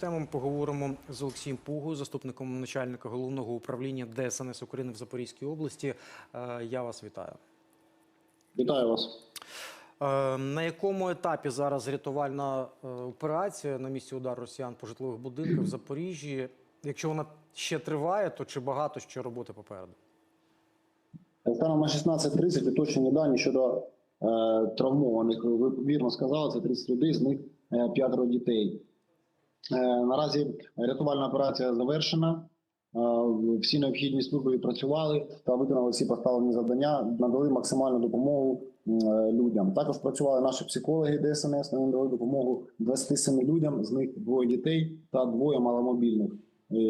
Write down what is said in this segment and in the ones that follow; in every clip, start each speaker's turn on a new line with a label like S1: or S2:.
S1: Тему ми поговоримо з Олексієм Пугою, заступником начальника головного управління ДСНС України в Запорізькій області. Е, Я вас вітаю.
S2: Вітаю вас.
S1: Е, На якому етапі зараз рятувальна е, операція на місці удару росіян по житлових будинках в Запоріжжі? Якщо вона ще триває, то чи багато ще роботи попереду?
S2: Станом на 16.30 уточнені дані щодо е, травмованих. Ви вірно сказали, це 30 людей, з них п'ятеро дітей. Е, наразі рятувальна операція завершена. Е, всі необхідні служби відпрацювали та виконали всі поставлені завдання, надали максимальну допомогу е, людям. Також працювали наші психологи ДСНС, вони надали допомогу 27 людям, з них двоє дітей та двоє маломобільних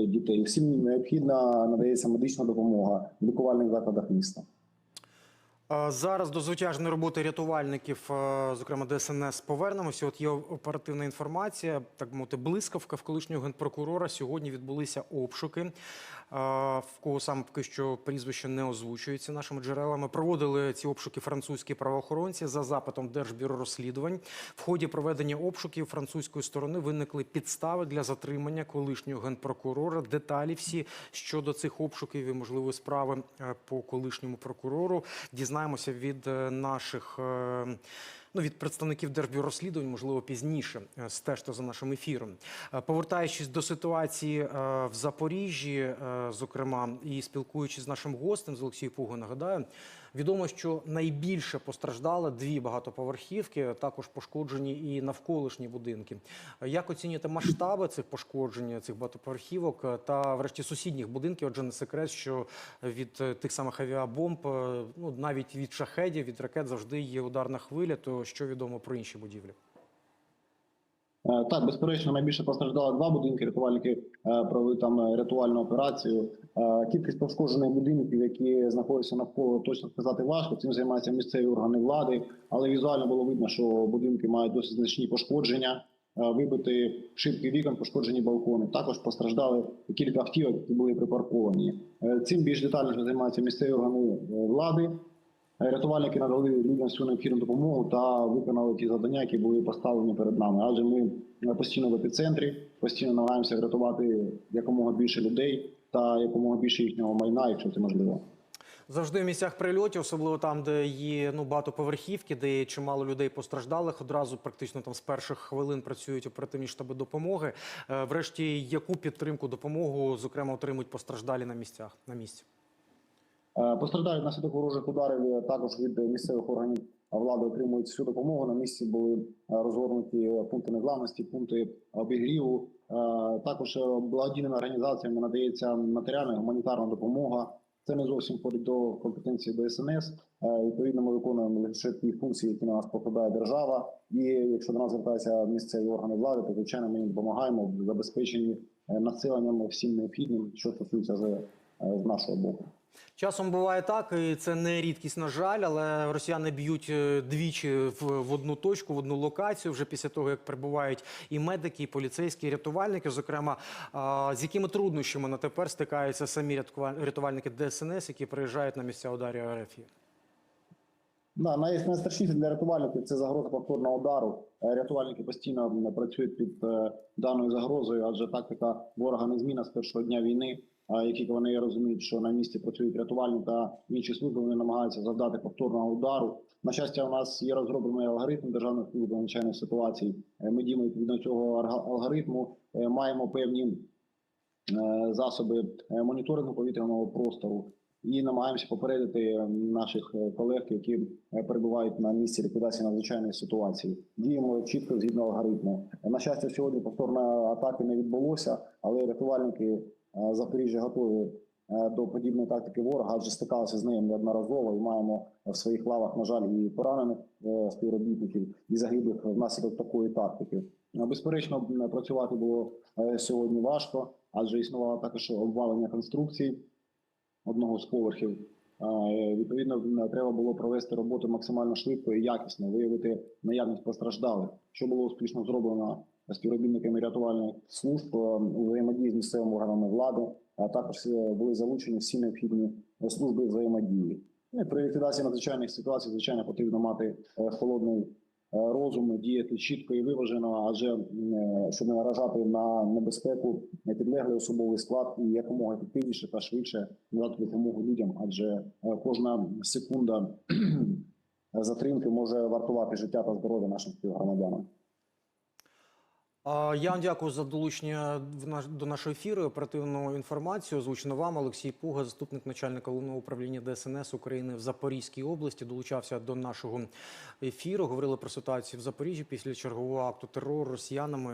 S2: дітей. Всім необхідна надається медична допомога в лікувальних закладах міста.
S1: Зараз до звитяжної роботи рятувальників, зокрема ДСНС, повернемося. От є оперативна інформація, так мовити, блискавка в колишнього генпрокурора. Сьогодні відбулися обшуки. В кого саме поки що прізвище не озвучується нашими джерелами. Проводили ці обшуки французькі правоохоронці за запитом Держбюро розслідувань. В ході проведення обшуків французької сторони виникли підстави для затримання колишнього генпрокурора. Деталі всі щодо цих обшуків і можливої справи е, по колишньому прокурору дізнаємося від е, наших. Ну, від представників Держбюро розслідувань, можливо, пізніше Е, стежте за нашим ефіром. Е, Повертаючись до ситуації е, в Запоріжжі, зокрема, і спілкуючись з нашим гостем з Олексієм Пугою, нагадаю, відомо, що найбільше постраждали дві багатоповерхівки, також пошкоджені і навколишні будинки. Як оцінюєте масштаби цих пошкоджень цих багатоповерхівок та, врешті, сусідніх будинків? Адже не секрет, що від тих самих авіабомб, ну навіть від шахедів, від ракет завжди є ударна хвиля. То що відомо про інші будівлі?
S2: Е, Так, безперечно, найбільше постраждали два будинки. Рятувальники е, провели там е, рятувальну операцію. Кількість пошкоджених будинків, які знаходяться навколо, точно сказати важко. Цим займаються місцеві органи влади, але візуально було видно, що будинки мають досить значні пошкодження. Вибити шибки вікон, пошкоджені балкони. Також постраждали кілька автівок, які були припарковані. Цим більш детальніше займаються місцеві органи влади. Рятувальники надали людям всю необхідну допомогу та виконали ті завдання, які були поставлені перед нами. Адже ми е, постійно в епіцентрі, постійно намагаємося врятувати якомога більше людей та якомога більше їхнього майна, якщо це можливо.
S1: Завжди в місцях прильотів, особливо там, де є ну багатоповерхівки, де є чимало людей постраждалих. Одразу практично там з перших хвилин працюють оперативні штаби допомоги. Е, Врешті, яку підтримку допомогу, зокрема, отримують постраждалі на місцях на місці?
S2: Е, Постраждають наслідок ворожих ударів е, також від місцевих органів влади отримують всю допомогу. На місці були е, розгорнуті пункти незламності, пункти обігріву. Також благодійними організаціями надається матеріальна гуманітарна допомога. Це не зовсім входить до компетенції ДСНС. Е, Відповідно, ми виконуємо лише ті функції, які на нас покладає держава. І якщо до нас звертаються місцеві органи влади, то звичайно ми їм допомагаємо забезпеченні населенням всім необхідним, що стосується з нашого боку.
S1: Часом буває так, і це не рідкість, на жаль, але росіяни б'ють е, двічі в, одну точку, в одну локацію, вже після того, як прибувають і медики, і поліцейські, і рятувальники. Зокрема, з якими труднощами на тепер стикаються самі рятува- рятувальники ДСНС, які приїжджають на місця ударів РФ?
S2: Да, най- найстрашніше для рятувальників це загроза повторного удару. Е, Рятувальники постійно працюють під е, даною загрозою, адже тактика ворога не зміна з першого дня війни. А як тільки вони розуміють, що на місці працюють рятувальники та інші служби, вони намагаються завдати повторного удару. На щастя, у нас є розроблений алгоритм державних служб надзвичайних ситуацій. Е, Ми діємо відповідно цього алгоритму, маємо певні засоби моніторингу повітряного простору і намагаємося попередити наших е, колег, які е, перебувають на місці ліквідації надзвичайної ситуації. Діємо чітко згідно алгоритму. На щастя, сьогодні повторної атаки не відбулося, але рятувальники е, Запоріжжя готові е, до подібної тактики ворога, адже стикалися з нею неодноразово і маємо в своїх лавах, на жаль, і поранених е, співробітників, і загиблих внаслідок такої тактики. Е, Безперечно, працювати було е, сьогодні важко, адже існувало також обвалення конструкцій одного з поверхів. Е, Відповідно, треба було провести роботу максимально швидко і якісно, виявити наявність постраждалих, що було успішно зроблено співробітниками рятувальних служб е, взаємодії з місцевими органами влади, а також е, були залучені всі необхідні служби взаємодії. Ну, При ліквідації надзвичайних ситуацій, звичайно, потрібно мати е, холодний розуму, діяти чітко і виважено, адже е, щоб не наражати на небезпеку підлеглий особовий склад і якомога ефективніше та швидше надати допомогу людям, адже е, кожна секунда затримки може вартувати життя та здоров'я нашим співгромадянам.
S1: Я вам дякую за долучення до нашого ефіру. Оперативну інформацію озвучено вам. Олексій Пуга, заступник начальника головного управління ДСНС України в Запорізькій області, долучався до нашого ефіру. Говорили про ситуацію в Запоріжжі після чергового акту терору росіянами.